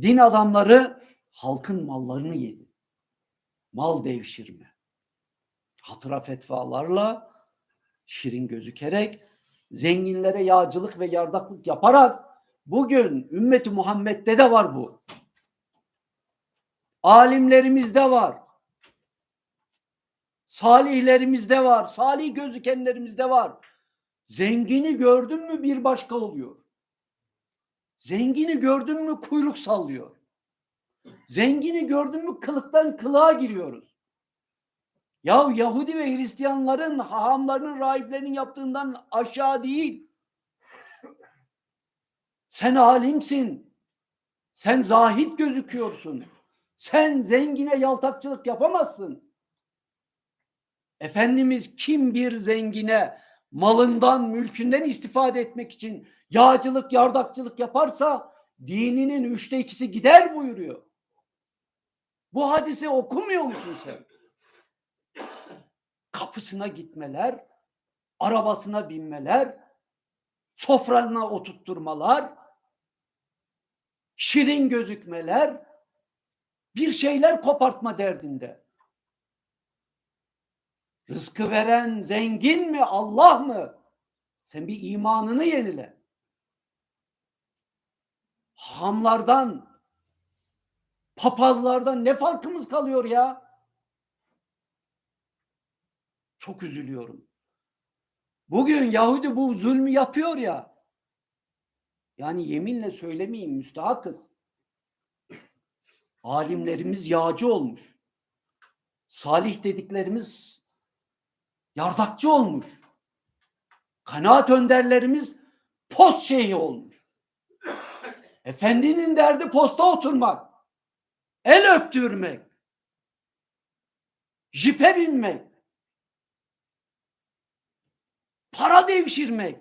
Din adamları halkın mallarını yedi. Mal devşirme. Hatıra fetvalarla şirin gözükerek zenginlere yağcılık ve yardaklık yaparak bugün ümmeti Muhammed'de de var bu. Alimlerimizde var. Salihlerimizde var. Salih gözükenlerimizde var. Zengini gördün mü bir başka oluyor. Zengini gördün mü kuyruk sallıyor. Zengini gördün mü kılıktan kılığa giriyoruz. Ya Yahudi ve Hristiyanların, hahamlarının, rahiplerinin yaptığından aşağı değil. Sen alimsin. Sen zahit gözüküyorsun. Sen zengine yaltakçılık yapamazsın. Efendimiz kim bir zengine malından, mülkünden istifade etmek için yağcılık, yardakçılık yaparsa dininin üçte ikisi gider buyuruyor. Bu hadisi okumuyor musun sen? Kapısına gitmeler, arabasına binmeler, sofrasına oturtturmalar, şirin gözükmeler, bir şeyler kopartma derdinde. Rızkı veren zengin mi Allah mı? Sen bir imanını yenile. Hamlardan, papazlardan ne farkımız kalıyor ya? Çok üzülüyorum. Bugün Yahudi bu zulmü yapıyor ya. Yani yeminle söylemeyeyim müstahakız. Alimlerimiz yağcı olmuş. Salih dediklerimiz yardakçı olmuş. Kanaat önderlerimiz post şeyhi olmuş. Efendinin derdi posta oturmak. El öptürmek. Jipe binmek. Para devşirmek.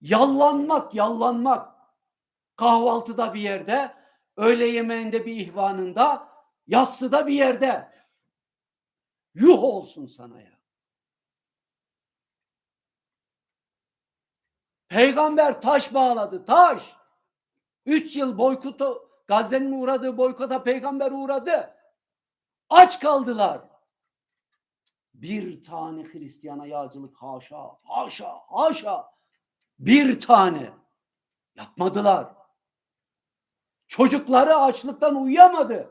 Yallanmak, yallanmak. Kahvaltıda bir yerde, öğle yemeğinde bir ihvanında, yassıda bir yerde. Yuh olsun sana ya. Peygamber taş bağladı, taş. Üç yıl boykotu, Gazze'nin uğradığı boykota peygamber uğradı. Aç kaldılar. Bir tane Hristiyana yağcılık haşa, haşa, haşa. Bir tane. Yapmadılar. Çocukları açlıktan uyuyamadı.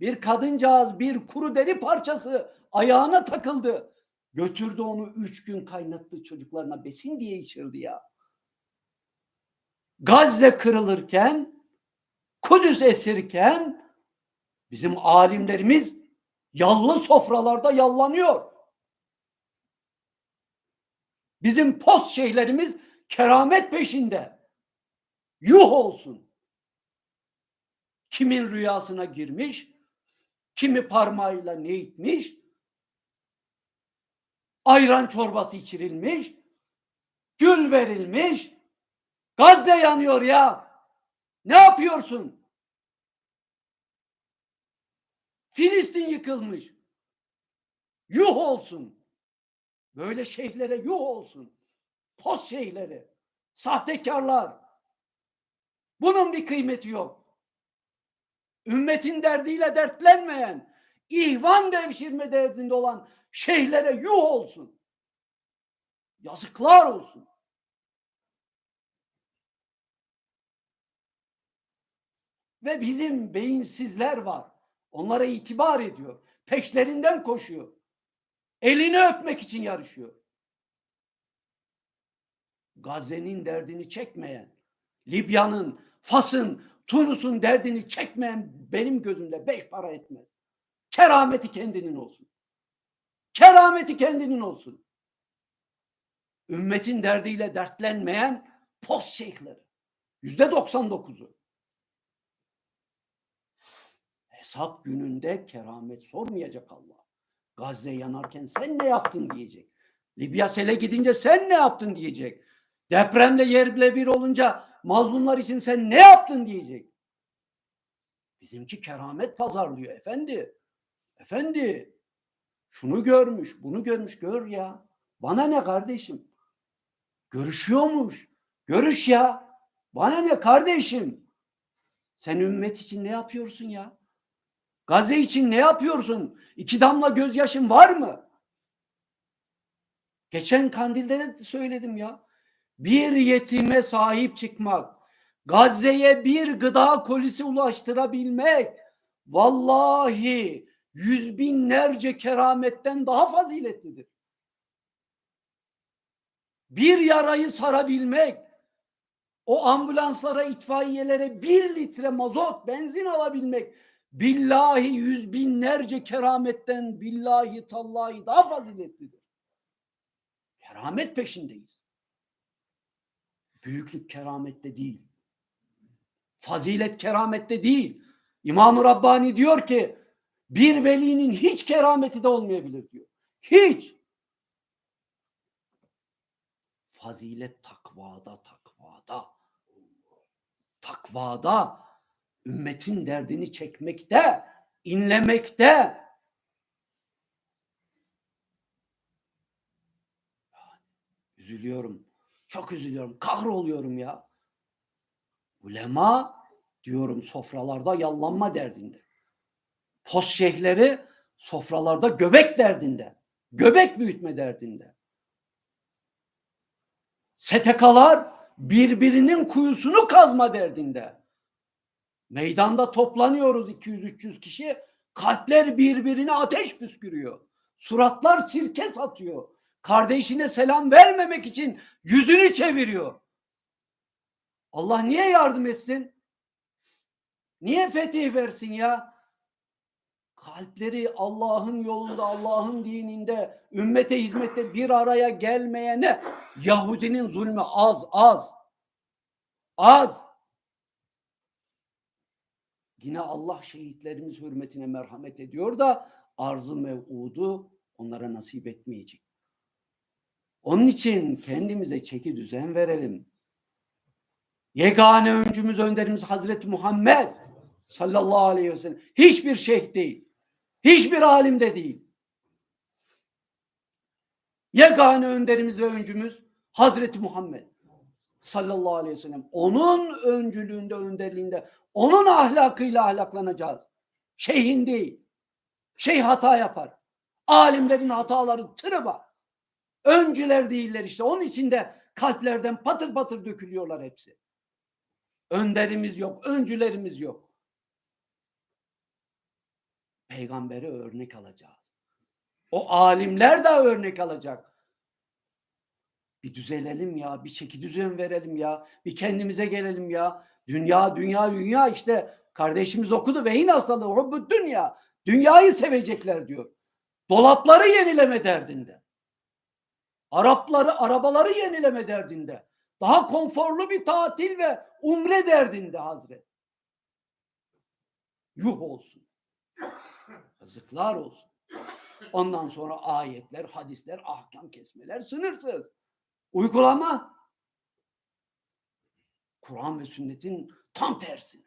Bir kadıncağız bir kuru deri parçası ayağına takıldı. Götürdü onu üç gün kaynattı çocuklarına besin diye içirdi ya. Gazze kırılırken, Kudüs esirken bizim alimlerimiz yallı sofralarda yallanıyor. Bizim post şeylerimiz keramet peşinde. Yuh olsun. Kimin rüyasına girmiş, kimi parmağıyla ne itmiş, ayran çorbası içirilmiş, gül verilmiş, Gazze yanıyor ya. Ne yapıyorsun? Filistin yıkılmış. Yuh olsun. Böyle şeyhlere yuh olsun. Post şeyhleri. Sahtekarlar. Bunun bir kıymeti yok. Ümmetin derdiyle dertlenmeyen, ihvan devşirme derdinde olan şeyhlere yuh olsun. Yazıklar olsun. Ve bizim beyinsizler var. Onlara itibar ediyor. Peşlerinden koşuyor. Elini öpmek için yarışıyor. Gazze'nin derdini çekmeyen, Libya'nın, Fas'ın, Tunus'un derdini çekmeyen benim gözümde beş para etmez. Kerameti kendinin olsun. Kerameti kendinin olsun. Ümmetin derdiyle dertlenmeyen post şeyhleri. Yüzde doksan dokuzu. Hesap gününde keramet sormayacak Allah. Gazze yanarken sen ne yaptın diyecek. Libya sele gidince sen ne yaptın diyecek. Depremle yerle bir olunca mazlumlar için sen ne yaptın diyecek. Bizimki keramet pazarlıyor efendi. Efendi şunu görmüş, bunu görmüş gör ya. Bana ne kardeşim? Görüşüyormuş. Görüş ya. Bana ne kardeşim? Sen ümmet için ne yapıyorsun ya? Gazze için ne yapıyorsun? İki damla gözyaşın var mı? Geçen kandilde de söyledim ya. Bir yetime sahip çıkmak, Gazze'ye bir gıda kolisi ulaştırabilmek vallahi yüz binlerce kerametten daha faziletlidir. Bir yarayı sarabilmek, o ambulanslara, itfaiyelere bir litre mazot, benzin alabilmek billahi yüz binlerce kerametten billahi tallahi daha faziletlidir. Keramet peşindeyiz. Büyüklük keramette değil. Fazilet keramette değil. İmam-ı Rabbani diyor ki bir velinin hiç kerameti de olmayabilir diyor. Hiç. Fazilet takvada, takvada. Takvada ümmetin derdini çekmekte, inlemekte. Üzülüyorum. Çok üzülüyorum. Kahroluyorum ya. Ulema diyorum sofralarda yallanma derdinde. Post şeyhleri sofralarda göbek derdinde. Göbek büyütme derdinde. STK'lar birbirinin kuyusunu kazma derdinde. Meydanda toplanıyoruz 200-300 kişi. Kalpler birbirine ateş püskürüyor. Suratlar sirke satıyor. Kardeşine selam vermemek için yüzünü çeviriyor. Allah niye yardım etsin? Niye fetih versin ya? Kalpleri Allah'ın yolunda, Allah'ın dininde, ümmete hizmette bir araya gelmeyene Yahudinin zulmü az, az. Az. Yine Allah şehitlerimiz hürmetine merhamet ediyor da arzı mev'udu onlara nasip etmeyecek. Onun için kendimize çeki düzen verelim. Yegane öncümüz, önderimiz Hazreti Muhammed sallallahu aleyhi ve sellem. Hiçbir şeyh değil. Hiçbir alim de değil. Yegane önderimiz ve öncümüz Hazreti Muhammed sallallahu aleyhi ve sellem. Onun öncülüğünde, önderliğinde, onun ahlakıyla ahlaklanacağız. Şeyhin değil. Şey hata yapar. Alimlerin hataları tırıba. Öncüler değiller işte. Onun için de kalplerden patır patır dökülüyorlar hepsi. Önderimiz yok, öncülerimiz yok. Peygambere örnek alacağız. O alimler de örnek alacak. Bir düzelelim ya, bir çeki düzen verelim ya, bir kendimize gelelim ya. Dünya, dünya, dünya işte kardeşimiz okudu vehin hastalığı, bu dünya. Dünyayı sevecekler diyor. Dolapları yenileme derdinde. Arapları, arabaları yenileme derdinde. Daha konforlu bir tatil ve umre derdinde Hazret. Yuh olsun. Yazıklar olsun. Ondan sonra ayetler, hadisler, ahkam kesmeler sınırsız. Uygulama Kur'an ve sünnetin tam tersine.